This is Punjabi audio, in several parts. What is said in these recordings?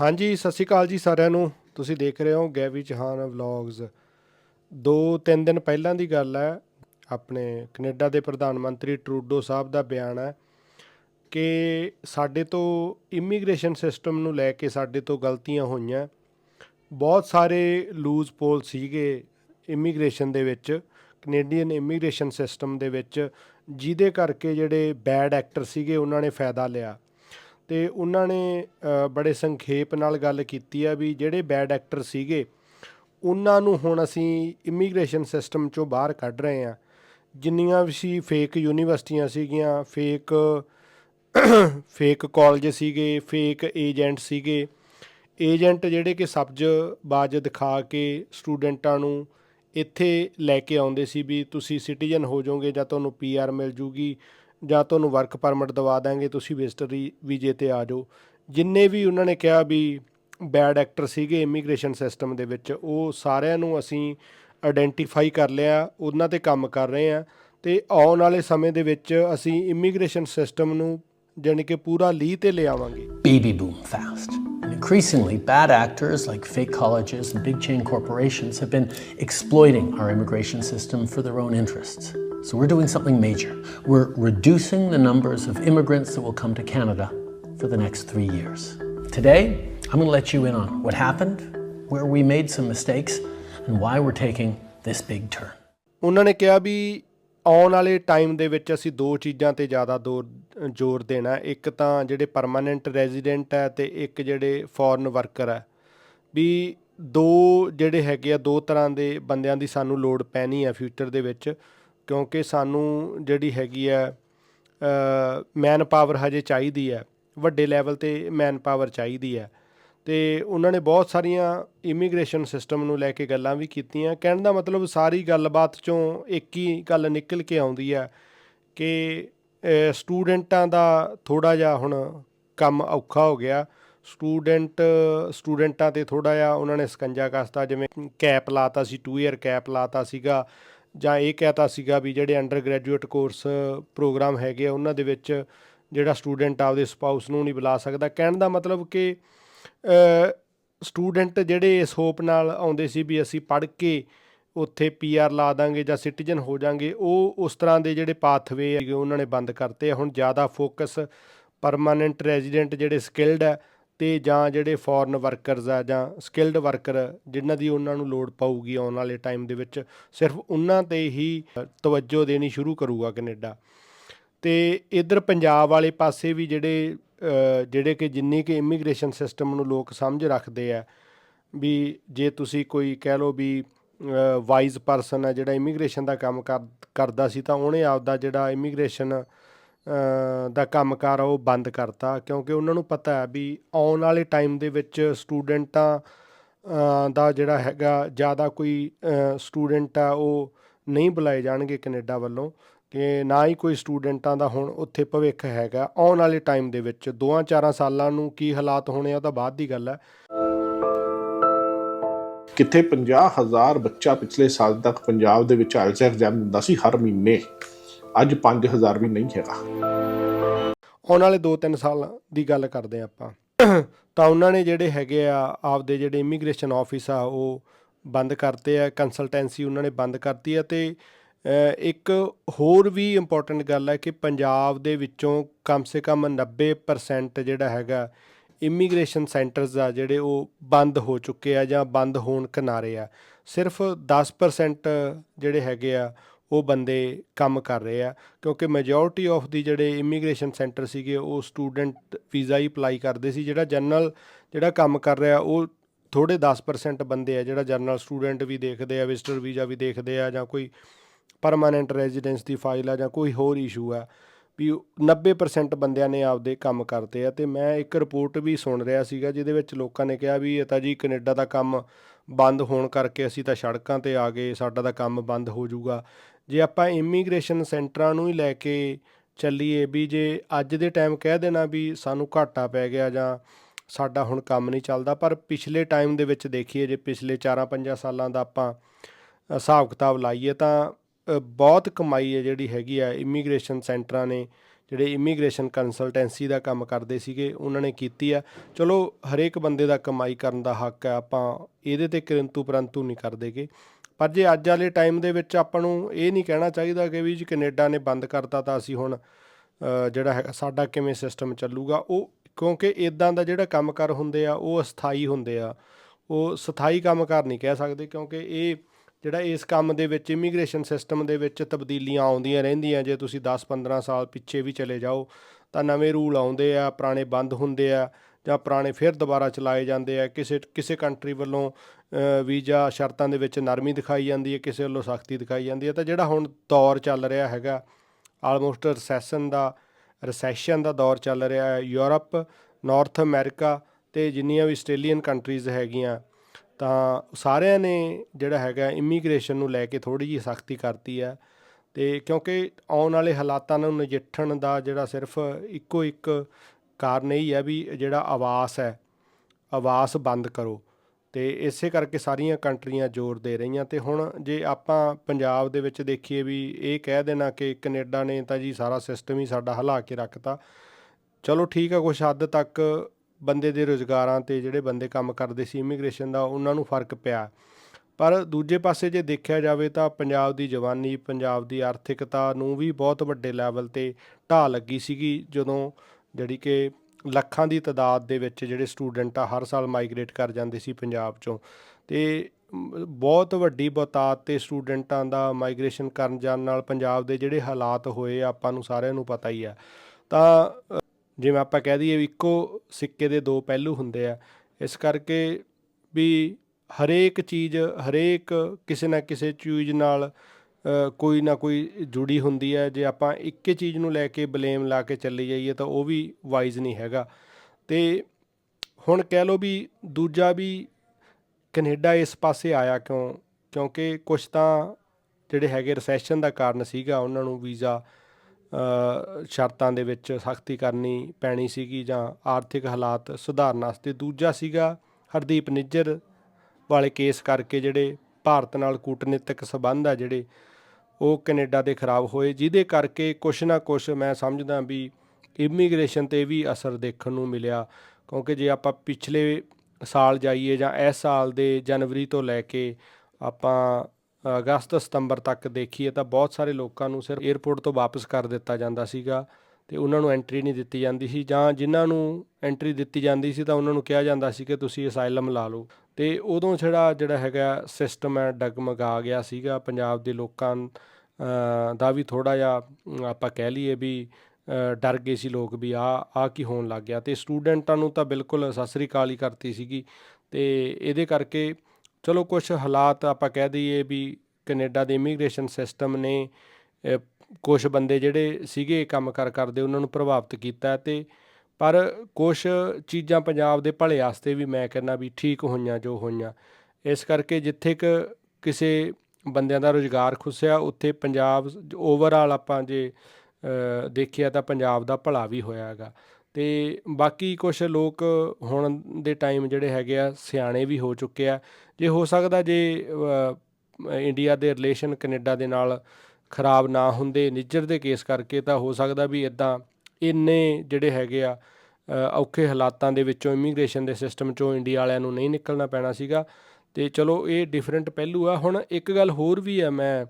ਹਾਂਜੀ, ਸਤਿ ਸ਼੍ਰੀ ਅਕਾਲ ਜੀ ਸਾਰਿਆਂ ਨੂੰ। ਤੁਸੀਂ ਦੇਖ ਰਹੇ ਹੋ ਗੈਵੀ ਚਹਾਨ ਵਲੌਗਸ ਦੋ, ਤਿੰਨ ਦਿਨ ਪਹਿਲਾਂ ਦੀ ਗੱਲ ਹੈ, ਆਪਣੇ ਕੈਨੇਡਾ ਦੇ ਪ੍ਰਧਾਨ ਮੰਤਰੀ ਟਰੂਡੋ ਸਾਹਿਬ ਦਾ ਬਿਆਨ ਹੈ ਕਿ ਸਾਡੇ ਤੋਂ ਇਮੀਗ੍ਰੇਸ਼ਨ ਸਿਸਟਮ ਨੂੰ ਲੈ ਕੇ ਸਾਡੇ ਤੋਂ ਗਲਤੀਆਂ ਹੋਈਆਂ। ਬਹੁਤ ਸਾਰੇ ਲੂਜ਼ ਪੋਲ ਸੀਗੇ ਇਮੀਗ੍ਰੇਸ਼ਨ ਦੇ ਵਿੱਚ, ਕੈਨੇਡੀਅਨ ਇਮੀਗ੍ਰੇਸ਼ਨ ਸਿਸਟਮ ਦੇ ਵਿੱਚ, ਜਿਹਦੇ ਕਰਕੇ ਜਿਹੜੇ ਬੈਡ ਐਕਟਰ ਸੀਗੇ, ਉਹਨਾਂ ਨੇ ਫਾਇਦਾ ਲਿਆ। ਤੇ ਉਹਨਾਂ ਨੇ ਬੜੇ ਸੰਖੇਪ ਨਾਲ ਗੱਲ ਕੀਤੀ ਆ ਵੀ ਜਿਹੜੇ ਬੈਡ ਐਕਟਰ ਸੀਗੇ, ਉਹਨਾਂ ਨੂੰ ਹੁਣ ਅਸੀਂ ਇਮੀਗ੍ਰੇਸ਼ਨ ਸਿਸਟਮ ਚੋਂ ਬਾਹਰ ਕੱਢ ਰਹੇ ਆ ਜਿੰਨੀਆਂ ਵੀ ਸੀ ਫੇਕ ਯੂਨੀਵਰਸਿਟੀਆਂ ਸੀਗੀਆਂ ਫੇਕ ਫੇਕ ਕਾਲਜ ਸੀਗੇ ਫੇਕ ਏਜੰਟ ਸੀਗੇ ਏਜੰਟ ਜਿਹੜੇ ਕਿ ਸਬਜ਼ ਬਾਜ ਦਿਖਾ ਕੇ ਸਟੂਡੈਂਟਾਂ ਨੂੰ ਇੱਥੇ ਲੈ ਕੇ ਆਉਂਦੇ ਸੀ ਵੀ ਤੁਸੀਂ ਸਿਟੀਜ਼ਨ ਹੋ ਜਾਓਗੇ ਜਾਂ ਤੁਹਾਨੂੰ ਪੀਆਰ ਮਿਲ ਜੂਗੀ ਜਾਂ ਤੁਹਾਨੂੰ ਵਰਕ ਪਰਮਿਟ ਦਵਾ ਦਾਂਗੇ ਤੁਸੀਂ ਵਿਜ਼ਟਰ ਵੀਜ਼ੇ ਤੇ ਆ ਜਾਓ ਜਿੰਨੇ ਵੀ ਉਹਨਾਂ ਨੇ ਕਿਹਾ ਵੀ ਬੈਡ ਐਕਟਰ ਸੀਗੇ ਇਮੀਗ੍ਰੇਸ਼ਨ ਸਿਸਟਮ ਦੇ ਵਿੱਚ ਉਹ ਸਾਰਿਆਂ ਨੂੰ ਅਸੀਂ ਆਇਡੈਂਟੀਫਾਈ ਕਰ ਲਿਆ ਉਹਨਾਂ ਤੇ ਕੰਮ ਕਰ ਰਹੇ ਆ ਤੇ ਆਉਣ ਵਾਲੇ ਸਮੇਂ ਦੇ ਵਿੱਚ ਅਸੀਂ ਇਮੀਗ੍ਰੇਸ਼ਨ ਸਿਸਟਮ ਨੂੰ ਜਾਨੀ ਕਿ ਪੂਰਾ ਲੀਹ ਤੇ ਲਿਆਵਾਂਗੇ baby boom fast Increasingly, bad actors like fake colleges and big chain corporations have been exploiting our immigration system for their own interests. So we're doing something major. We're reducing the numbers of immigrants that will come to Canada for the next three years. Today, I'm going to let you in on what happened, where we made some mistakes, and why we're taking this big turn. ਉਹਨਾਂ ਨੇ ਕਿਹਾ ਵੀ ਆਉਣ ਵਾਲੇ ਟਾਈਮ ਦੇ ਵਿੱਚ ਅਸੀਂ ਦੋ ਚੀਜ਼ਾਂ ਤੇ ਜ਼ਿਆਦਾ ਦੌਰ ਜ਼ੋਰ ਦੇਣਾ ਇੱਕ ਤਾਂ ਜਿਹੜੇ ਪਰਮਾਨੈਂਟ ਰੈਜ਼ੀਡੈਂਟ ਹੈ ਤੇ ਇੱਕ ਜਿਹੜੇ ਫੋਰਨ ਵਰਕਰ ਹੈ ਵੀ ਦੋ ਜਿਹੜੇ ਹੈਗੇ ਆ ਦੋ ਤਰ੍ਹਾਂ ਦੇ ਬੰਦਿਆਂ ਦੀ ਸਾਨੂੰ ਲੋੜ ਪੈਣੀ ਹੈ ਫਿਊਚਰ ਦੇ ਵਿੱਚ ਕਿਉਂਕਿ ਸਾਨੂੰ ਜਿਹੜੀ ਹੈਗੀ ਹੈ ਮੈਨ ਪਾਵਰ ਹਜੇ ਚਾਹੀਦੀ ਹੈ। ਵੱਡੇ ਲੈਵਲ ਤੇ ਮੈਨ ਪਾਵਰ ਚਾਹੀਦੀ ਹੈ। ਤੇ ਉਹਨਾਂ ਨੇ ਬਹੁਤ ਸਾਰੀਆਂ ਇਮੀਗ੍ਰੇਸ਼ਨ ਸਿਸਟਮ ਨੂੰ ਲੈ ਕੇ ਗੱਲਾਂ ਵੀ ਕੀਤੀਆਂ। ਕਹਿਣ ਦਾ ਮਤਲਬ ਸਾਰੀ ਗੱਲਬਾਤ ਚੋਂ ਇੱਕ ਹੀ ਗੱਲ ਨਿਕਲ ਕੇ ਆਉਂਦੀ ਹੈ ਕਿ ਸਟੂਡੈਂਟਾਂ ਦਾ ਥੋੜਾ ਜਿਹਾ ਹੁਣ ਕੰਮ ਔਖਾ ਹੋ ਗਿਆ। ਸਟੂਡੈਂਟ ਸਟੂਡੈਂਟਾਂ ਤੇ ਥੋੜਾ ਜਿਹਾ ਉਹਨਾਂ ਨੇ ਸਕੰਜਾ ਕਸਤਾ, ਜਿਵੇਂ ਕੈਪ ਲਾਤਾ ਸੀ 2 ਇਅਰ ਕੈਪ ਲਾਤਾ ਸੀਗਾ। ਜਾਂ ਇਹ ਕਹਿਤਾ ਸੀਗਾ ਵੀ ਜਿਹੜੇ ਅੰਡਰ ਗ੍ਰੈਜੂਏਟ ਕੋਰਸ ਪ੍ਰੋਗਰਾਮ ਹੈਗੇ ਆ, ਉਹਨਾਂ ਦੇ ਵਿੱਚ ਜਿਹੜਾ ਸਟੂਡੈਂਟ ਆਪਦੇ ਸਪਾਊਸ ਨੂੰ ਨਹੀਂ ਬੁਲਾ ਸਕਦਾ। ਕਹਿਣ ਦਾ ਮਤਲਬ ਕਿ ਸਟੂਡੈਂਟ ਜਿਹੜੇ ਇਸ ਹੋਪ ਨਾਲ ਆਉਂਦੇ ਸੀ ਵੀ ਅਸੀਂ ਪੜ੍ਹ ਕੇ ਉੱਥੇ ਪੀਆਰ ਲਾ ਦਾਂਗੇ ਜਾਂ ਸਿਟੀਜ਼ਨ ਹੋ ਜਾਾਂਗੇ, ਉਹ ਉਸ ਤਰ੍ਹਾਂ ਦੇ ਜਿਹੜੇ ਪਾਥਵੇ ਹੈਗੇ, ਉਹਨਾਂ ਨੇ ਬੰਦ ਕਰਤੇ ਹੁਣ ਜ਼ਿਆਦਾ ਫੋਕਸ ਪਰਮਾਨੈਂਟ ਰੈਜ਼ੀਡੈਂਟ ਜਿਹੜੇ ਸਕਿਲਡ ਹੈ ਤੇ ਜਾਂ ਜਿਹੜੇ ਫੋਰਨ ਵਰਕਰਸ ਆ ਜਾਂ ਸਕਿਲਡ ਵਰਕਰ ਜਿਨ੍ਹਾਂ ਦੀ ਉਹਨਾਂ ਨੂੰ ਲੋੜ ਪਊਗੀ ਆਉਣ ਵਾਲੇ ਟਾਈਮ ਦੇ ਵਿੱਚ, ਸਿਰਫ ਉਹਨਾਂ ਤੇ ਹੀ ਤਵੱਜੋ ਦੇਣੀ ਸ਼ੁਰੂ ਕਰੂਗਾ ਕੈਨੇਡਾ। ਤੇ ਇਧਰ ਪੰਜਾਬ ਵਾਲੇ ਪਾਸੇ ਵੀ ਜਿਹੜੇ ਜਿਹੜੇ ਕਿ ਜਿੰਨੀ ਕਿ ਇਮੀਗ੍ਰੇਸ਼ਨ ਸਿਸਟਮ ਨੂੰ ਲੋਕ ਸਮਝ ਰੱਖਦੇ ਆ, ਵੀ ਜੇ ਤੁਸੀਂ ਕੋਈ ਕਹਿ ਲਓ ਵੀ ਵਾਈਜ਼ ਪਰਸਨ ਹੈ ਜਿਹੜਾ ਇਮੀਗ੍ਰੇਸ਼ਨ ਦਾ ਕੰਮ ਕਰ- ਕਰਦਾ ਸੀ ਤਾਂ ਉਹਨੇ ਆਪਦਾ ਜਿਹੜਾ ਇਮੀਗ੍ਰੇਸ਼ਨ ਦਾ ਕੰਮਕਾਰ ਆ, ਉਹ ਬੰਦ ਕਰਤਾ। ਕਿਉਂਕਿ ਉਹਨਾਂ ਨੂੰ ਪਤਾ ਹੈ ਵੀ ਆਉਣ ਵਾਲੇ ਟਾਈਮ ਦੇ ਵਿੱਚ ਸਟੂਡੈਂਟਾਂ ਦਾ ਜਿਹੜਾ ਹੈਗਾ, ਜ਼ਿਆਦਾ ਕੋਈ ਸਟੂਡੈਂਟ ਆ, ਉਹ ਨਹੀਂ ਬੁਲਾਏ ਜਾਣਗੇ ਕੈਨੇਡਾ ਵੱਲੋਂ। ਕਿ ਨਾ ਹੀ ਕੋਈ ਸਟੂਡੈਂਟਾਂ ਦਾ ਹੁਣ ਉੱਥੇ ਭਵਿੱਖ ਹੈਗਾ ਆਉਣ ਵਾਲੇ ਟਾਈਮ ਦੇ ਵਿੱਚ। ਦੋਆਂ ਚਾਰਾਂ ਸਾਲਾਂ ਨੂੰ ਕੀ ਹਾਲਾਤ ਹੋਣੇ ਆ, ਉਹ ਤਾਂ ਬਾਅਦ ਦੀ ਗੱਲ ਹੈ। ਕਿੱਥੇ 50000 ਬੱਚਾ ਪਿਛਲੇ ਸਾਲ ਤੱਕ ਪੰਜਾਬ ਦੇ ਵਿੱਚ ਆਇਲਸ ਐਗਜ਼ਾਮ ਦਿੰਦਾ ਸੀ, ਹਰ ਮਹੀਨੇ। ਅੱਜ 5000 ਵੀ ਨਹੀਂ ਹੈਗਾ। ਆਉਣ ਵਾਲੇ 2-3 ਸਾਲ ਦੀ ਗੱਲ ਕਰਦੇ ਹਾਂ ਆਪਾਂ। ਤਾਂ ਉਹਨਾਂ ਨੇ ਜਿਹੜੇ ਹੈਗੇ ਆ, ਆਪਦੇ ਜਿਹੜੇ ਇਮੀਗ੍ਰੇਸ਼ਨ ਆਫਿਸ ਆ, ਉਹ ਬੰਦ ਕਰਤੇ ਆ ਕੰਸਲਟੈਂਸੀ ਉਹਨਾਂ ਨੇ ਬੰਦ ਕਰਤੀ ਆ ਤੇ ਇੱਕ ਹੋਰ ਵੀ ਇੰਪੋਰਟੈਂਟ ਗੱਲ ਹੈ ਕਿ ਪੰਜਾਬ ਦੇ ਵਿੱਚੋਂ ਕਮ ਸੇ ਕਮ 90% ਜਿਹੜਾ ਹੈਗਾ ਇਮੀਗ੍ਰੇਸ਼ਨ ਸੈਂਟਰਸ ਆ ਜਿਹੜੇ ਉਹ ਬੰਦ ਹੋ ਚੁੱਕੇ ਆ ਜਾਂ ਬੰਦ ਹੋਣ ਕਿਨਾਰੇ ਆ। ਸਿਰਫ 10% ਜਿਹੜੇ ਹੈਗੇ ਆ ਉਹ ਬੰਦੇ ਕੰਮ ਕਰ ਰਹੇ ਆ, ਕਿਉਂਕਿ ਮੈਜੋਰਟੀ ਆਫ ਦੀ ਜਿਹੜੇ ਇਮੀਗ੍ਰੇਸ਼ਨ ਸੈਂਟਰ ਸੀਗੇ, ਉਹ ਸਟੂਡੈਂਟ ਵੀਜ਼ਾ ਹੀ ਅਪਲਾਈ ਕਰਦੇ ਸੀ, ਜਿਹੜਾ ਜਨਰਲ ਜਿਹੜਾ ਕੰਮ ਕਰ ਰਿਹਾ, ਉਹ ਥੋੜੇ 10% ਬੰਦੇ ਆ, ਜਿਹੜਾ ਜਨਰਲ ਸਟੂਡੈਂਟ ਵੀ ਦੇਖਦੇ ਆ ਵਿਜ਼ਟਰ ਵੀਜ਼ਾ ਵੀ ਦੇਖਦੇ ਆ, ਜਾਂ ਕੋਈ ਪਰਮਾਨੈਂਟ ਰੈਜ਼ੀਡੈਂਸ ਦੀ ਫਾਈਲ ਆ, ਜਾਂ ਕੋਈ ਹੋਰ ਇਸ਼ੂ ਆ, ਵੀ 90% ਬੰਦਿਆਂ ਨੇ ਆਪਦੇ ਕੰਮ ਕਰਤੇ ਆ, ਤੇ ਮੈਂ ਇੱਕ ਰਿਪੋਰਟ ਵੀ ਸੁਣ ਰਿਹਾ ਸੀਗਾ, ਜਿਹਦੇ ਵਿੱਚ ਲੋਕਾਂ ਨੇ ਕਿਹਾ ਵੀ ਇਹ ਤਾਂ ਜੀ ਕੈਨੇਡਾ ਦਾ ਕੰਮ ਬੰਦ ਹੋਣ ਕਰਕੇ ਅਸੀਂ ਤਾਂ ਸੜਕਾਂ ਤੇ ਆ ਗਏ, ਸਾਡਾ ਤਾਂ ਕੰਮ ਬੰਦ ਹੋ ਜਾਊਗਾ ਜੇ ਆਪਾਂ ਇਮੀਗ੍ਰੇਸ਼ਨ ਸੈਂਟਰਾਂ ਨੂੰ ਹੀ ਲੈ ਕੇ ਚੱਲੀਏ ਵੀ ਜੇ ਅੱਜ ਦੇ ਟਾਈਮ ਕਹਿ ਦੇਣਾ ਵੀ ਸਾਨੂੰ ਘਾਟਾ ਪੈ ਗਿਆ ਜਾਂ ਸਾਡਾ ਹੁਣ ਕੰਮ ਨਹੀਂ ਚੱਲਦਾ, ਪਰ ਪਿਛਲੇ ਟਾਈਮ ਦੇ ਵਿੱਚ ਦੇਖੀਏ, ਜੇ ਪਿਛਲੇ 4-5 ਸਾਲਾਂ ਦਾ ਆਪਾਂ ਹਿਸਾਬ ਕਿਤਾਬ ਲਾਈਏ ਤਾਂ ਬਹੁਤ ਕਮਾਈ ਹੈ ਜਿਹੜੀ ਹੈਗੀ ਆ ਇਮੀਗ੍ਰੇਸ਼ਨ ਸੈਂਟਰਾਂ ਨੇ, ਜਿਹੜੇ ਇਮੀਗ੍ਰੇਸ਼ਨ ਕੰਸਲਟੈਂਸੀ ਦਾ ਕੰਮ ਕਰਦੇ ਸੀਗੇ, ਉਹਨਾਂ ਨੇ ਕੀਤੀ ਆ। ਚਲੋ, ਹਰੇਕ ਬੰਦੇ ਦਾ ਕਮਾਈ ਕਰਨ ਦਾ ਹੱਕ ਹੈ ਆਪਾਂ ਇਹਦੇ ਤੇ ਕਿਰੰਤੂ ਪਰੰਤੂ ਨਹੀਂ ਕਰਦੇਗੇ ਪਰ ਜੇ ਅੱਜ ਵਾਲੇ ਟਾਈਮ ਦੇ ਵਿੱਚ ਆਪਾਂ ਨੂੰ ਇਹ ਨਹੀਂ ਕਹਿਣਾ ਚਾਹੀਦਾ ਕਿ ਵੀ ਜੀ ਕੈਨੇਡਾ ਨੇ ਬੰਦ ਕਰਤਾ ਤਾਂ ਅਸੀਂ ਹੁਣ ਜਿਹੜਾ ਹੈ ਸਾਡਾ ਕਿਵੇਂ ਸਿਸਟਮ ਚੱਲੂਗਾ, ਉਹ ਕਿਉਂਕਿ ਇਦਾਂ ਦਾ ਜਿਹੜਾ ਕੰਮਕਾਰ ਹੁੰਦੇ ਆ, ਉਹ ਅਸਥਾਈ ਹੁੰਦੇ ਆ। ਉਹ ਸਥਾਈ ਕੰਮਕਾਰ ਨਹੀਂ ਕਹਿ ਸਕਦੇ ਕਿਉਂਕਿ ਇਹ ਜਿਹੜਾ ਇਸ ਕੰਮ ਦੇ ਵਿੱਚ ਇਮੀਗ੍ਰੇਸ਼ਨ ਸਿਸਟਮ ਦੇ ਵਿੱਚ ਤਬਦੀਲੀਆਂ ਆਉਂਦੀਆਂ ਰਹਿੰਦੀਆਂ। ਜੇ ਤੁਸੀਂ 10-15 ਸਾਲ ਪਿੱਛੇ ਵੀ ਚਲੇ ਜਾਓ, ਤਾਂ ਨਵੇਂ ਰੂਲ ਆਉਂਦੇ ਆ, ਪੁਰਾਣੇ ਬੰਦ ਹੁੰਦੇ ਆ। ਜਾਂ ਪੁਰਾਣੇ ਫਿਰ ਦੁਬਾਰਾ ਚਲਾਏ ਜਾਂਦੇ ਆ, ਕਿਸੇ ਕਿਸੇ ਕੰਟਰੀ ਵੱਲੋਂ ਵੀਜ਼ਾ ਸ਼ਰਤਾਂ ਦੇ ਵਿੱਚ ਨਰਮੀ ਦਿਖਾਈ ਜਾਂਦੀ ਹੈ, ਕਿਸੇ ਵੱਲੋਂ ਸਖਤੀ ਦਿਖਾਈ ਜਾਂਦੀ ਹੈ, ਤਾਂ ਜਿਹੜਾ ਹੁਣ ਦੌਰ ਚੱਲ ਰਿਹਾ ਹੈਗਾ ਆਲਮੋਸਟ ਰਿਸੈਸ਼ਨ ਦਾ ਰਿਸੈਸ਼ਨ ਦਾ ਦੌਰ ਚੱਲ ਰਿਹਾ ਹੈ ਯੂਰਪ ਨਾਰਥ ਅਮਰੀਕਾ ਤੇ ਜਿੰਨੀਆਂ ਵੀ ਆਸਟ੍ਰੇਲੀਅਨ ਕੰਟਰੀਜ਼ ਹੈਗੀਆਂ, ਤਾਂ ਸਾਰਿਆਂ ਨੇ ਜਿਹੜਾ ਹੈਗਾ ਇਮੀਗ੍ਰੇਸ਼ਨ ਨੂੰ ਲੈ ਕੇ ਥੋੜੀ ਜਿਹੀ ਸਖਤੀ ਕਰਤੀ ਹੈ, ਤੇ ਕਿਉਂਕਿ ਆਉਣ ਵਾਲੇ ਹਾਲਾਤਾਂ ਨੂੰ ਨਜਿੱਠਣ ਦਾ ਜਿਹੜਾ ਸਿਰਫ ਇੱਕੋ ਇੱਕ ਕਾਰਨ ਇਹ ਹੈ ਵੀ ਜਿਹੜਾ ਆਵਾਸ ਹੈ, ਆਵਾਸ ਬੰਦ ਕਰੋ। ਤੇ ਇਸੇ ਕਰਕੇ ਸਾਰੀਆਂ ਕੰਟਰੀਆਂ ਜ਼ੋਰ ਦੇ ਰਹੀਆਂ ਤੇ ਹੁਣ ਜੇ ਆਪਾਂ ਪੰਜਾਬ ਦੇ ਵਿੱਚ ਦੇਖੀਏ ਵੀ ਇਹ ਕਹਿ ਦੇਣਾ ਕਿ ਕੈਨੇਡਾ ਨੇ ਤਾਂ ਜੀ ਸਾਰਾ ਸਿਸਟਮ ਹੀ ਸਾਡਾ ਹਿਲਾ ਕੇ ਰੱਖਤਾ। ਚਲੋ ਠੀਕ ਆ, ਕੁਛ ਹੱਦ ਤੱਕ ਬੰਦੇ ਦੇ ਰੁਜ਼ਗਾਰਾਂ ਤੇ ਜਿਹੜੇ ਬੰਦੇ ਕੰਮ ਕਰਦੇ ਸੀ ਇਮੀਗ੍ਰੇਸ਼ਨ ਦਾ ਉਹਨਾਂ ਨੂੰ ਫ਼ਰਕ ਪਿਆ। ਪਰ ਦੂਜੇ ਪਾਸੇ ਜੇ ਦੇਖਿਆ ਜਾਵੇ ਤਾਂ ਪੰਜਾਬ ਦੀ ਜਵਾਨੀ, ਪੰਜਾਬ ਦੀ ਆਰਥਿਕਤਾ ਨੂੰ ਵੀ ਬਹੁਤ ਵੱਡੇ ਲੈਵਲ ਤੇ ਢਾਹ ਲੱਗੀ ਸੀਗੀ ਜਦੋਂ ਜਿਹੜੀ ਕਿ ਲੱਖਾਂ ਦੀ ਤਾਦਾਦ ਦੇ ਵਿੱਚ ਜਿਹੜੇ ਸਟੂਡੈਂਟ ਆ, ਹਰ ਸਾਲ ਮਾਈਗ੍ਰੇਟ ਕਰ ਜਾਂਦੇ ਸੀ ਪੰਜਾਬ ਚੋਂ। ਤੇ ਬਹੁਤ ਵੱਡੀ ਬਹੁਤਾਤ ਤੇ ਸਟੂਡੈਂਟਾਂ ਦਾ ਮਾਈਗ੍ਰੇਸ਼ਨ ਕਰਨ ਜਾਣ ਨਾਲ ਪੰਜਾਬ ਦੇ ਜਿਹੜੇ ਹਾਲਾਤ ਹੋਏ ਆਪਾਂ ਨੂੰ ਸਾਰਿਆਂ ਨੂੰ ਪਤਾ ਹੀ ਆ। ਤਾਂ ਜਿਵੇਂ ਆਪਾਂ ਕਹਿ ਦਈਏ ਵੀ ਇੱਕੋ ਸਿੱਕੇ ਦੇ ਦੋ ਪਹਿਲੂ ਹੁੰਦੇ ਆ। ਇਸ ਕਰਕੇ ਵੀ ਹਰੇਕ ਚੀਜ਼, ਹਰੇਕ ਕਿਸੇ ਨਾ ਕਿਸੇ ਚੀਜ਼ ਨਾਲ ਕੋਈ ਨਾ ਕੋਈ ਜੁੜੀ ਹੁੰਦੀ ਹੈ। ਜੇ ਆਪਾਂ ਇੱਕੇ ਚੀਜ਼ ਨੂੰ ਲੈ ਕੇ ਬਲੇਮ ਲਾ ਕੇ ਚੱਲੀ ਜਾਈਏ ਤਾਂ ਉਹ ਵੀ ਵਾਈਜ਼ ਨਹੀਂ ਹੈਗਾ। ਤੇ ਹੁਣ ਕਹਿ ਲਓ ਵੀ ਦੂਜਾ ਵੀ ਕੈਨੇਡਾ ਇਸ ਪਾਸੇ ਆਇਆ ਕਿਉਂ? ਕਿਉਂਕਿ ਕੁਝ ਤਾਂ ਜਿਹੜੇ ਹੈਗੇ ਰੈਸੈਸ਼ਨ ਦਾ ਕਾਰਨ ਸੀਗਾ, ਉਹਨਾਂ ਨੂੰ ਵੀਜ਼ਾ ਸ਼ਰਤਾਂ ਦੇ ਵਿੱਚ ਸਖਤੀ ਕਰਨੀ ਪੈਣੀ ਸੀਗੀ ਜਾਂ ਆਰਥਿਕ ਹਾਲਾਤ ਸੁਧਾਰਨ ਵਾਸਤੇ। ਦੂਜਾ ਸੀਗਾ ਹਰਦੀਪ ਨਿੱਜਰ ਵਾਲੇ ਕੇਸ ਕਰਕੇ ਜਿਹੜੇ ਭਾਰਤ ਨਾਲ ਕੂਟਨੀਤਿਕ ਸਬੰਧ ਆ ਜਿਹੜੇ ਉਹ ਕੈਨੇਡਾ ਦੇ ਖਰਾਬ ਹੋਏ, ਜਿਹਦੇ ਕਰਕੇ ਕੁਛ ਨਾ ਕੁਛ ਮੈਂ ਸਮਝਦਾ ਵੀ ਇਮੀਗ੍ਰੇਸ਼ਨ ਤੇ ਵੀ ਅਸਰ ਦੇਖਣ ਨੂੰ ਮਿਲਿਆ। ਕਿਉਂਕਿ ਜੇ ਆਪਾਂ ਪਿਛਲੇ ਸਾਲ ਜਾਈਏ ਜਾਂ ਇਸ ਸਾਲ ਦੇ ਜਨਵਰੀ ਤੋਂ ਲੈ ਕੇ ਆਪਾਂ ਅਗਸਤ, ਸਤੰਬਰ ਤੱਕ ਦੇਖੀਏ ਤਾਂ ਬਹੁਤ ਸਾਰੇ ਲੋਕਾਂ ਨੂੰ ਸਿਰਫ 에ਅਰਪੋਰਟ ਤੋਂ ਵਾਪਸ ਕਰ ਦਿੱਤਾ ਜਾਂਦਾ ਸੀਗਾ। ਤੇ ਉਹਨਾਂ ਨੂੰ ਐਂਟਰੀ ਨਹੀਂ ਦਿੱਤੀ ਜਾਂਦੀ ਸੀ, ਜਾਂ ਜਿਨ੍ਹਾਂ ਨੂੰ ਐਂਟਰੀ ਦਿੱਤੀ ਜਾਂਦੀ ਸੀ ਤਾਂ ਉਹਨਾਂ ਨੂੰ ਕਿਹਾ ਜਾਂਦਾ ਸੀ ਕਿ ਤੁਸੀਂ ਅਸਾਈਲਮ ਲਾ ਲਓ। ਤੇ ਉਦੋਂ ਛੜਾ ਜਿਹੜਾ ਹੈਗਾ ਸਿਸਟਮ ਹੈ, ਡਗਮਗਾ ਗਿਆ ਸੀਗਾ ਪੰਜਾਬ ਦੇ ਲੋਕਾਂ ਦਾ ਵੀ ਥੋੜਾ ਜਿਹਾ ਆਪਾਂ ਕਹਿ ਲਈਏ ਵੀ ਡਰ ਗਏ ਸੀ ਲੋਕ ਵੀ ਆ ਆ ਕੀ ਹੋਣ ਲੱਗ ਗਿਆ। ਤੇ ਸਟੂਡੈਂਟਾਂ ਨੂੰ ਤਾਂ ਬਿਲਕੁਲ ਸਤਿ ਸ੍ਰੀ ਅਕਾਲ ਹੀ ਕਰਤੀ ਸੀਗੀ। ਤੇ ਇਹਦੇ ਕਰਕੇ ਚਲੋ ਕੁਝ ਹਾਲਾਤ ਆਪਾਂ ਕਹਿ ਦਈਏ ਵੀ ਕੈਨੇਡਾ ਦੇ ਇਮੀਗ੍ਰੇਸ਼ਨ ਸਿਸਟਮ ਨੇ ਕੁਝ ਬੰਦੇ ਜਿਹੜੇ ਸੀਗੇ ਕੰਮ ਕਰ ਕਰਦੇ ਉਹਨਾਂ ਨੂੰ ਪ੍ਰਭਾਵਿਤ ਕੀਤਾ ਹੈ ਤੇ ਪਰ ਕੁਝ ਚੀਜ਼ਾਂ ਪੰਜਾਬ ਦੇ ਭਲੇ ਵਾਸਤੇ ਵੀ ਮੈਂ ਕਹਿੰਦਾ ਵੀ ਠੀਕ ਹੋਈਆਂ ਜੋ ਹੋਈਆਂ। ਇਸ ਕਰਕੇ ਜਿੱਥੇ ਕ ਕਿਸੇ ਬੰਦਿਆਂ ਦਾ ਰੁਜ਼ਗਾਰ ਖੁੱਸਿਆ ਉੱਥੇ ਪੰਜਾਬ ਓਵਰਆਲ ਆਪਾਂ ਜੇ ਅ, ਦੇਖਿਆ ਤਾਂ ਪੰਜਾਬ ਦਾ ਭਲਾ ਵੀ ਹੋਇਆ ਹੈਗਾ। ਤੇ ਬਾਕੀ ਕੁਝ ਲੋਕ ਹੁਣ ਦੇ ਟਾਈਮ ਜਿਹੜੇ ਹੈਗੇ ਆ ਸਿਆਣੇ ਵੀ ਹੋ ਚੁੱਕੇ ਆ। ਜੇ ਹੋ ਸਕਦਾ ਜੇ ਇੰਡੀਆ ਦੇ ਰਿਲੇਸ਼ਨ ਕੈਨੇਡਾ ਦੇ ਨਾਲ ਖਰਾਬ ਨਾ ਹੁੰਦੇ, ਨਿੱਜਰ ਦੇ ਕੇਸ ਕਰਕੇ ਤਾਂ ਹੋ ਸਕਦਾ ਵੀ ਇਦਾਂ ਇੰਨੇ ਜਿਹੜੇ ਹੈਗੇ ਆ ਔਖੇ ਹਾਲਾਤਾਂ ਦੇ ਵਿੱਚੋਂ ਇਮੀਗ੍ਰੇਸ਼ਨ ਦੇ ਸਿਸਟਮ ਚੋਂ ਇੰਡੀਆ ਵਾਲਿਆਂ ਨੂੰ ਨਹੀਂ ਨਿਕਲਣਾ ਪੈਣਾ ਸੀਗਾ। ਤੇ ਚਲੋ ਇਹ ਡਿਫਰੈਂਟ ਪਹਿਲੂ ਆ। ਹੁਣ ਇੱਕ ਗੱਲ ਹੋਰ ਵੀ ਆ, ਮੈਂ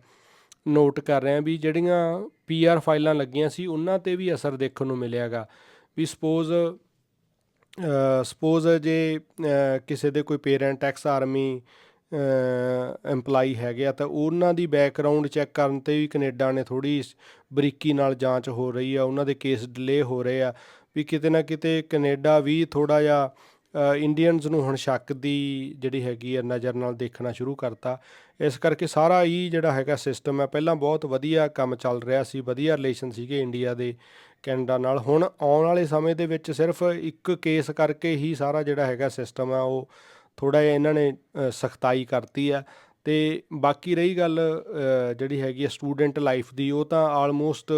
ਨੋਟ ਕਰ ਰਿਹਾ ਵੀ ਜਿਹੜੀਆਂ ਪੀਆਰ ਫਾਈਲਾਂ ਲੱਗੀਆਂ ਸੀ, ਉਹਨਾਂ ਤੇ ਵੀ ਅਸਰ ਦੇਖਣ ਨੂੰ ਮਿਲਿਆਗਾ ਵੀ ਸਪੋਜ਼ ਸਪੋਜ਼ ਜੇ ਕਿਸੇ ਦੇ ਕੋਈ ਪੇਰੈਂਟ ਐਕਸ ਆਰਮੀ EMPLOYE ਹੈਗੇ ਆ, ਤਾਂ ਉਹਨਾਂ ਦੀ ਬੈਕਗ੍ਰਾਉਂਡ ਚੈੱਕ ਕਰਨ ਤੇ ਵੀ ਕੈਨੇਡਾ ਨੇ ਥੋੜੀ ਬਰੀਕੀ ਨਾਲ ਜਾਂਚ ਹੋ ਰਹੀ ਆ, ਉਹਨਾਂ ਦੇ ਕੇਸ ਡਿਲੇ ਹੋ ਰਹੇ ਆ, ਵੀ ਕਿਤੇ ਨਾ ਕਿਤੇ ਕੈਨੇਡਾ ਵੀ ਥੋੜਾ ਜਿਹਾ ਇੰਡੀਅਨਸ ਨੂੰ ਹੁਣ ਸ਼ੱਕ ਦੀ ਜਿਹੜੀ ਹੈਗੀ ਆ, ਨਜ਼ਰ ਨਾਲ ਦੇਖਣਾ ਸ਼ੁਰੂ ਕਰਤਾ। ਇਸ ਕਰਕੇ ਸਾਰਾ ਹੀ ਜਿਹੜਾ ਹੈਗਾ ਸਿਸਟਮ ਹੈ ਪਹਿਲਾਂ ਬਹੁਤ ਵਧੀਆ ਕੰਮ ਚੱਲ ਰਿਹਾ ਸੀ, ਵਧੀਆ ਰਿਲੇਸ਼ਨ ਸੀਗੇ ਇੰਡੀਆ ਦੇ, ਕੈਨੇਡਾ ਨਾਲ। ਹੁਣ ਆਉਣ ਵਾਲੇ ਸਮੇਂ ਦੇ ਵਿੱਚ ਸਿਰਫ ਇੱਕ ਕੇਸ ਕਰਕੇ ਹੀ ਸਾਰਾ ਜਿਹੜਾ ਹੈਗਾ ਸਿਸਟਮ ਆ, ਉਹ ਥੋੜਾ ਜਿਹਾ ਇਹਨਾਂ ਨੇ ਸਖਤਾਈ ਕਰਤੀ ਆ। ਤੇ ਬਾਕੀ ਰਹੀ ਗੱਲ ਜਿਹੜੀ ਹੈਗੀ ਆ ਸਟੂਡੈਂਟ ਲਾਈਫ ਦੀ, ਉਹ ਤਾਂ ਆਲਮੋਸਟ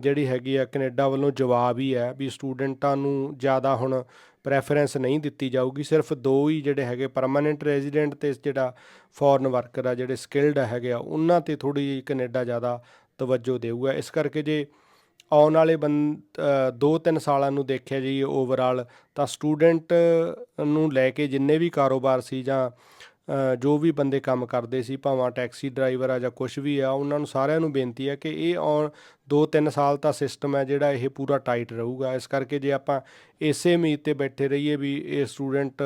ਜਿਹੜੀ ਹੈਗੀ ਆ ਕੈਨੇਡਾ ਵੱਲੋਂ ਜਵਾਬ ਹੀ ਹੈ ਵੀ ਸਟੂਡੈਂਟਾਂ ਨੂੰ ਜ਼ਿਆਦਾ ਹੁਣ ਪ੍ਰੈਫਰੈਂਸ ਨਹੀਂ ਦਿੱਤੀ ਜਾਊਗੀ। ਸਿਰਫ ਦੋ ਹੀ ਜਿਹੜੇ ਹੈਗੇ ਪਰਮਾਨੈਂਟ ਰੈਜ਼ੀਡੈਂਟ ਤੇ ਜਿਹੜਾ ਫੋਰਨ ਵਰਕਰ ਆ, ਜਿਹੜੇ ਸਕਿਲਡ ਹੈਗੇ ਆ, ਉਹਨਾਂ ਤੇ ਥੋੜੀ ਜਿਹੀ ਕੈਨੇਡਾ ਜ਼ਿਆਦਾ ਤਵੱਜੋ ਦੇਊਗਾ। ਇਸ ਕਰਕੇ ਜੇ ਆਉਣ ਵਾਲੇ ਬੰ 2-3 ਸਾਲਾਂ ਨੂੰ ਦੇਖਿਆ ਜੀ ਓਵਰਆਲ ਤਾਂ ਸਟੂਡੈਂਟ ਨੂੰ ਲੈ ਕੇ ਜਿੰਨੇ ਵੀ ਕਾਰੋਬਾਰ ਸੀ ਜਾਂ ਜੋ ਵੀ ਬੰਦੇ ਕੰਮ ਕਰਦੇ ਸੀ, ਭਾਵੇਂ ਟੈਕਸੀ ਡਰਾਈਵਰ ਆ ਜਾਂ ਕੁਝ ਵੀ ਆ, ਉਹਨਾਂ ਨੂੰ ਸਾਰਿਆਂ ਨੂੰ ਬੇਨਤੀ ਹੈ ਕਿ ਇਹ ਆਉਣ 2-3 ਸਾਲ ਤਾਂ ਸਿਸਟਮ ਹੈ ਜਿਹੜਾ ਇਹ ਪੂਰਾ ਟਾਈਟ ਰਹੂਗਾ। ਇਸ ਕਰਕੇ ਜੇ ਆਪਾਂ ਇਸੇ ਉਮੀਦ ਤੇ ਬੈਠੇ ਰਹੀਏ ਵੀ ਇਹ ਸਟੂਡੈਂਟ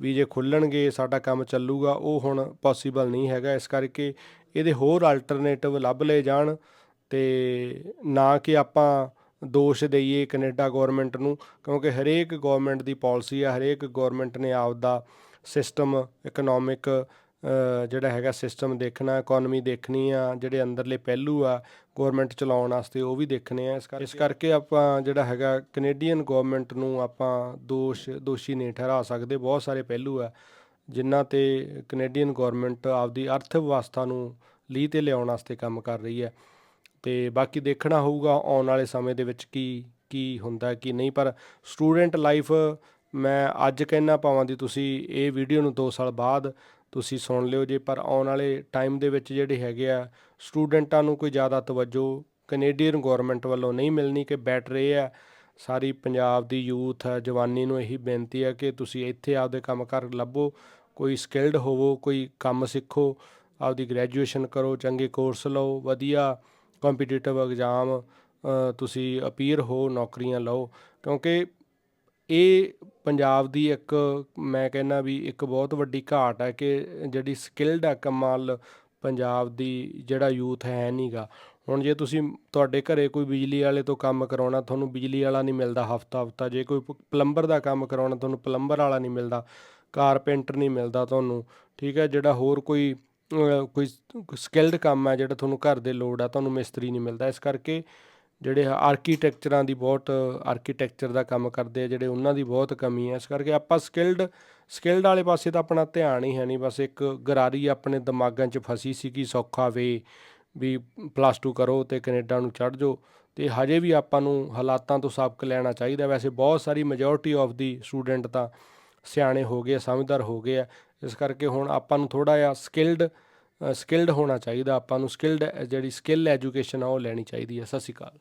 ਵੀ ਜੇ ਖੁੱਲਣਗੇ, ਸਾਡਾ ਕੰਮ ਚੱਲੂਗਾ, ਉਹ ਹੁਣ ਪੋਸੀਬਲ ਨਹੀਂ ਹੈਗਾ। ਇਸ ਕਰਕੇ ਇਹਦੇ ਹੋਰ ਅਲਟਰਨੇਟਿਵ ਲੱਭ ਲਏ ਜਾਣ। ਤੇ ਨਾ ਕਿ ਆਪਾਂ ਦੋਸ਼ ਦਈਏ ਕੈਨੇਡਾ ਗਵਰਨਮੈਂਟ ਨੂੰ, ਕਿਉਂਕਿ ਹਰੇਕ ਗਵਰਨਮੈਂਟ ਦੀ ਪਾਲਿਸੀ ਆ, ਹਰੇਕ ਗਵਰਨਮੈਂਟ ਨੇ ਆਪਦਾ ਸਿਸਟਮ ਇਕਨੋਮਿਕ ਜਿਹੜਾ ਹੈਗਾ ਸਿਸਟਮ ਦੇਖਣਾ ਇਕਨੋਮੀ ਦੇਖਣੀ ਆ, ਜਿਹੜੇ ਅੰਦਰਲੇ ਪਹਿਲੂ ਆ ਗਵਰਨਮੈਂਟ ਚਲਾਉਣ ਵਾਸਤੇ ਉਹ ਵੀ ਦੇਖਣੇ ਆ। ਇਸ ਕਰਕੇ ਇਸ ਕਰਕੇ ਆਪਾਂ ਜਿਹੜਾ ਹੈਗਾ ਕੈਨੇਡੀਅਨ ਗਵਰਨਮੈਂਟ ਨੂੰ ਆਪਾਂ ਦੋਸ਼, ਦੋਸ਼ੀ ਨਹੀਂ ਠਹਿਰਾ ਸਕਦੇ, ਬਹੁਤ ਸਾਰੇ ਪਹਿਲੂ ਆ, ਜਿਨ੍ਹਾਂ ਤੇ ਕੈਨੇਡੀਅਨ ਗਵਰਨਮੈਂਟ ਆਪਦੀ ਅਰਥ ਵਿਵਸਥਾ ਨੂੰ ਲੀਹ ਤੇ ਲਿਆਉਣ ਵਾਸਤੇ ਕੰਮ ਕਰ ਰਹੀ ਹੈ। ਤੇ ਬਾਕੀ ਦੇਖਣਾ ਹੋਊਗਾ ਆਉਣ ਵਾਲੇ ਸਮੇਂ ਦੇ ਵਿੱਚ ਕੀ ਕੀ ਹੁੰਦਾ ਕੀ ਨਹੀਂ। ਪਰ ਸਟੂਡੈਂਟ ਲਾਈਫ ਮੈਂ ਅੱਜ ਕਹਿਣਾ ਪਾਵਾਂ ਦੀ ਤੁਸੀਂ ਇਹ ਵੀਡੀਓ ਨੂੰ 2 ਸਾਲ ਬਾਅਦ ਤੁਸੀਂ ਸੁਣ ਲਿਓ ਜੇ। ਪਰ ਆਉਣ ਵਾਲੇ ਟਾਈਮ ਦੇ ਵਿੱਚ ਜਿਹੜੇ ਹੈਗੇ ਆ, ਸਟੂਡੈਂਟਾਂ ਨੂੰ ਕੋਈ ਜ਼ਿਆਦਾ ਤਵੱਜੋ ਕੈਨੇਡੀਅਨ ਗਵਰਨਮੈਂਟ ਵੱਲੋਂ ਨਹੀਂ ਮਿਲਣੀ ਕਿ ਬੈਟਰ ਇਹ ਹੈ। ਸਾਰੀ ਪੰਜਾਬ ਦੀ ਯੂਥ ਹੈ, ਜਵਾਨੀ ਨੂੰ ਇਹੀ ਬੇਨਤੀ ਹੈ ਕਿ ਤੁਸੀਂ ਇੱਥੇ ਆਪਦੇ ਕੰਮ ਕਰ ਲੱਭੋ, ਕੋਈ ਸਕਿਲਡ ਹੋਵੋ, ਕੋਈ ਕੰਮ ਸਿੱਖੋ, ਆਪਦੀ ਗ੍ਰੈਜੂਏਸ਼ਨ ਕਰੋ, ਚੰਗੇ ਕੋਰਸ ਲਓ, ਵਧੀਆ ਕੰਪੀਟੀਟਿਵ ਐਗਜ਼ਾਮ ਤੁਸੀਂ ਅਪੀਅਰ ਹੋ, ਨੌਕਰੀਆਂ ਲਓ। ਕਿਉਂਕਿ ਇਹ ਪੰਜਾਬ ਦੀ ਇੱਕ, ਮੈਂ ਕਹਿੰਦਾ ਵੀ ਇੱਕ ਬਹੁਤ ਵੱਡੀ ਘਾਟ ਹੈ ਕਿ ਜਿਹੜੀ ਸਕਿਲਡ ਆ ਕਮਾਲ ਪੰਜਾਬ ਦੀ ਜਿਹੜਾ ਯੂਥ ਹੈ ਨਹੀਂਗਾ ਹੁਣ ਜੇ ਤੁਸੀਂ ਤੁਹਾਡੇ ਘਰੇ ਕੋਈ ਬਿਜਲੀ ਵਾਲੇ ਤੋਂ ਕੰਮ ਕਰਾਉਣਾ, ਤੁਹਾਨੂੰ ਬਿਜਲੀ ਵਾਲਾ ਨਹੀਂ ਮਿਲਦਾ ਹਫਤਾ ਹਫਤਾ। ਜੇ ਕੋਈ ਪਲੰਬਰ ਦਾ ਕੰਮ ਕਰਾਉਣਾ, ਤੁਹਾਨੂੰ ਪਲੰਬਰ ਵਾਲਾ ਨਹੀਂ ਮਿਲਦਾ। ਕਾਰਪੈਂਟਰ ਨਹੀਂ ਮਿਲਦਾ ਤੁਹਾਨੂੰ। ਠੀਕ ਹੈ, ਜਿਹੜਾ ਹੋਰ ਕੋਈ ਕੋਈ ਸਕਿਲਡ ਕੰਮ ਹੈ ਜਿਹੜਾ ਤੁਹਾਨੂੰ ਘਰ ਦੇ ਲੋੜ ਆ, ਤੁਹਾਨੂੰ ਮਿਸਤਰੀ ਨਹੀਂ ਮਿਲਦਾ। ਇਸ ਕਰਕੇ ਜਿਹੜੇ ਆਰਕੀਟੈਕਚਰਾਂ ਦੀ ਬਹੁਤ ਆਰਕੀਟੈਕਚਰ ਦਾ ਕੰਮ ਕਰਦੇ ਆ, ਜਿਹੜੇ ਉਹਨਾਂ ਦੀ ਬਹੁਤ ਕਮੀ ਹੈ। ਇਸ ਕਰਕੇ ਆਪਾਂ ਸਕਿਲਡ ਸਕਿਲਡ ਵਾਲੇ ਪਾਸੇ ਤਾਂ ਆਪਣਾ ਧਿਆਨ ਹੀ ਹੈ ਨਹੀਂ। ਬਸ ਇੱਕ ਗਰਾਰੀ ਆਪਣੇ ਦਿਮਾਗਾਂ 'ਚ ਫਸੀ ਸੀ ਕਿ ਸੌਖਾ ਵੇ ਵੀ ਪਲੱਸ 2 ਕਰੋ ਤੇ ਕੈਨੇਡਾ ਨੂੰ ਚੜ੍ਹ ਜਾਓ। ਤੇ ਹਜੇ ਵੀ ਆਪਾਂ ਨੂੰ ਹਾਲਾਤਾਂ ਤੋਂ ਸਬਕ ਲੈਣਾ ਚਾਹੀਦਾ। ਵੈਸੇ ਬਹੁਤ ਸਾਰੀ ਮੈਜੋਰਟੀ ਆਫ ਦੀ ਸਟੂਡੈਂਟ ਤਾਂ ਸਿਆਣੇ ਹੋ ਗਏ ਸਮਝਦਾਰ ਹੋ ਗਏ ਆ। ਇਸ ਕਰਕੇ ਹੁਣ ਆਪਾਂ ਨੂੰ ਥੋੜਾ ਜਿਹਾ ਸਕਿਲਡ ਸਕਿਲਡ ਹੋਣਾ ਚਾਹੀਦਾ, ਆਪਾਂ ਨੂੰ ਸਕਿਲਡ ਜਿਹੜੀ ਸਕਿੱਲ ਐਜੂਕੇਸ਼ਨ ਆ ਉਹ ਲੈਣੀ ਚਾਹੀਦੀ ਹੈ। ਸਤਿ ਸ਼੍ਰੀ ਅਕਾਲ।